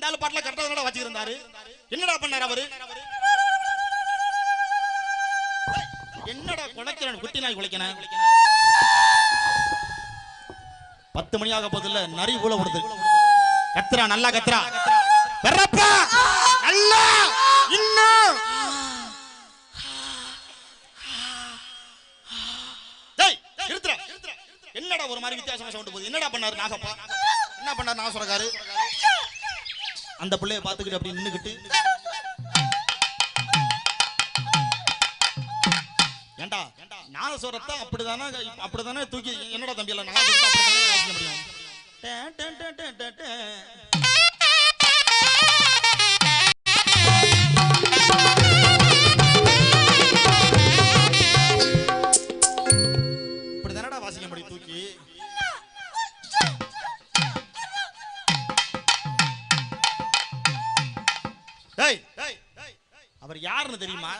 அந்த ஆளு பாட்டுல கரெக்டா தானடா வச்சிருந்தாரு? என்னடா பண்ணாரு அவரு? என்னடா குலைக்கிறேன் குட்டி நாய் குலைக்கிறேன் பத்து மணியாக போதில்ல நரி ஊழ விடுது கத்துறா நல்லா கத்துறா. பெறப்பா! நல்லா! இன்னும் என்னடா ஒரு மாதிரி வித்தியாசமா சவுண்ட் போகுது? என்னடா பண்ணாரு நாகப்பா? என்ன பண்ணாரு நாகசுரக்காரு? அந்த பிள்ளைய பாத்துக்கிட்டு அப்படி நின்னுக்கிட்டு. ஏண்டா நாதஸ்வரத்தை அப்படிதானே அப்படிதானே தூக்கி என்னடா தம்பி எல்லாம் நாதஸ்வரத்தை அப்படிதானே வாசிக்க முடியும்? அவர் யாருன்னு தெரியுமா?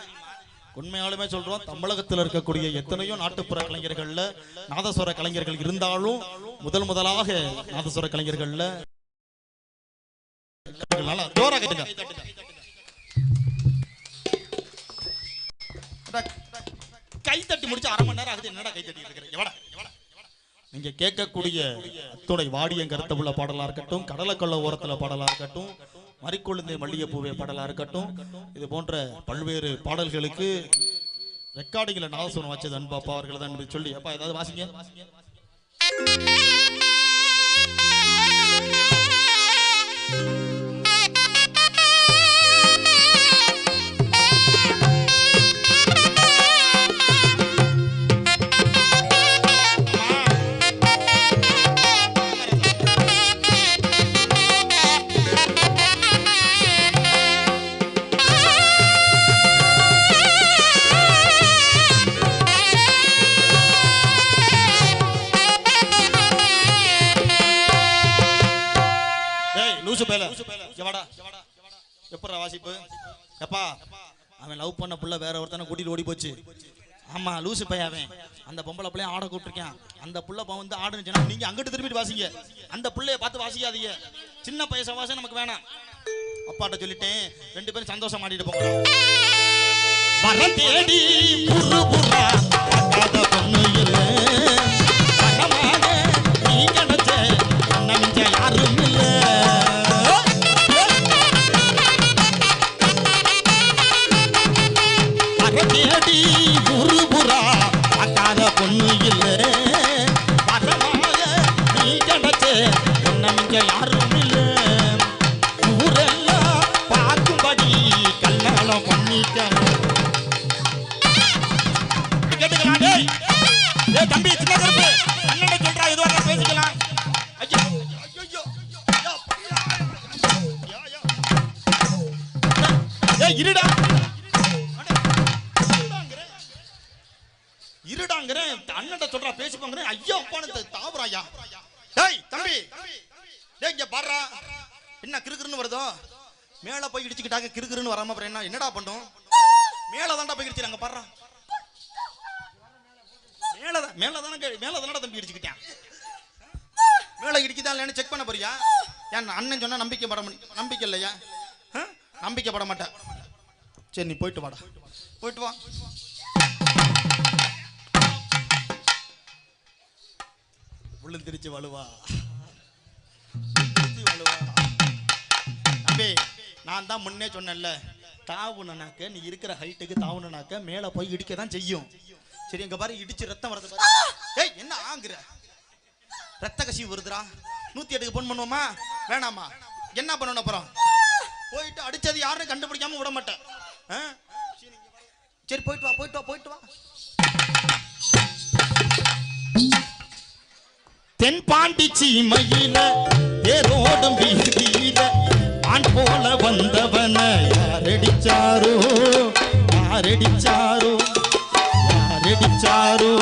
உண்மையாலுமே சொல்றோம் தமிழகத்தில் இருக்கக்கூடிய எத்தனையோ நாட்டுப்புற கலைஞர்கள்ல நாதஸ்வர கலைஞர்கள் இருந்தாலும் முதல் முதலாக நாதஸ்வர கலைஞர்கள்ல கைத்தட்டி முடிச்சு அரை மணி நேரம் ஆகுது என்னடா கைத்தட்டி தட்டி எவடா எவடா நீங்க கேட்கக்கூடிய அத்துணை வாடியம் கருத்தமுள்ள பாடலா இருக்கட்டும் கடலக்கொள்ள ஓரத்துல பாடலா இருக்கட்டும் மறிக்கொழுந்தை மல்லிகைப்பூவே பாடலாக இருக்கட்டும். இது போன்ற பல்வேறு பாடல்களுக்கு ரெக்கார்டிங்கில் நாதசுரம் வச்சது அன்பாப்பா அவர்கள் தான் சொல்லி. அப்பா ஏதாவது வாசிங்க? லூசு பேல. எவாடா? எப்படா வாசிப்பு? எப்பா? அவன் லவ் பண்ண புள்ள வேற ஒருத்தனை கூட்டிட்டு ஓடி போச்சு ஆமா லூசு பையன் அவன். அந்த பொம்பளை பிள்ளைய ஆட கூப்பிட்டுருக்கேன். அந்த புள்ள பையன் வந்து ஆடுனுச்சுன்னா நீங்க அங்கிட்டு திரும்பிட்டு வாசிங்க. அந்த பிள்ளைய பார்த்து வாசிக்காதீங்க. சின்ன பையன் சவாசம் நமக்கு வேணாம். அப்பாட்ட சொல்லிட்டேன். ரெண்டு பேரும் சந்தோஷம் ஆடிட்டு போங்க. தேடி புரு புறா பொண்ணு இருடாங்கிறேன் அண்ணன் சொல்றா பேசிப்போங்கிறேன் ஐயா அப்பான்னு தாவறாயா? டேய் தம்பி. டேய் இங்க பாடுறா என்ன கிறுகிறுன்னு வருதோ? மேல போய் இடிச்சுக்கிட்டாங்க கிறுகிறுன்னு வராம அப்புறம் என்ன என்னடா பண்ணும் மேல தாண்டா போய் இடிச்சு பாடுறா பாடுறோம் மேலதான் மேலதானே மேலதானடா தம்பி இடிச்சுக்கிட்டேன். மேல இடிக்குதா இல்லைன்னு செக் பண்ண போறியா? ஏன் அண்ணன் சொன்னா நம்பிக்கை பட முடியும் நம்பிக்கை இல்லையா? ஆ? நம்பிக்கை பட மாட்டேன். சரி நீ போயிட்டு வாடா. போயிட்டு வா. விழுந்திருச்சு வலுவா. விழுந்திருச்சு வலுவா. தம்பி நான் தான் முன்னே சொன்னேன்ல தாவுனனாக்க நீ இருக்கிற ஹைட்டுக்கு தாவுனனாக்க மேல போய் இடிக்க தான் செய்யும். சரி இங்க பாரு இடிச்சு ரத்தம் வருது ஏய் என்ன ஆங்குற? ரத்த கசிவு வருதுடா. நூத்தி எட்டுக்கு போன் பண்ணுவோமா? வேணாமா? என்ன பண்ணணும் அப்புறம்? போயிட்டு அடிச்சது யாரும் கண்டுபிடிக்காம விட மாட்டேன். சரி போயிட்டு வா போயிட்டு வா போயிட்டு வா. தென்பாண்டி சீமையில தேரோடும் வீதியில ஆண் போல வந்தவன யாரடிச்சாரோ? யாரடிச்சாரோ? யாரடிச்சாரோ?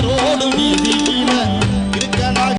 வீதியில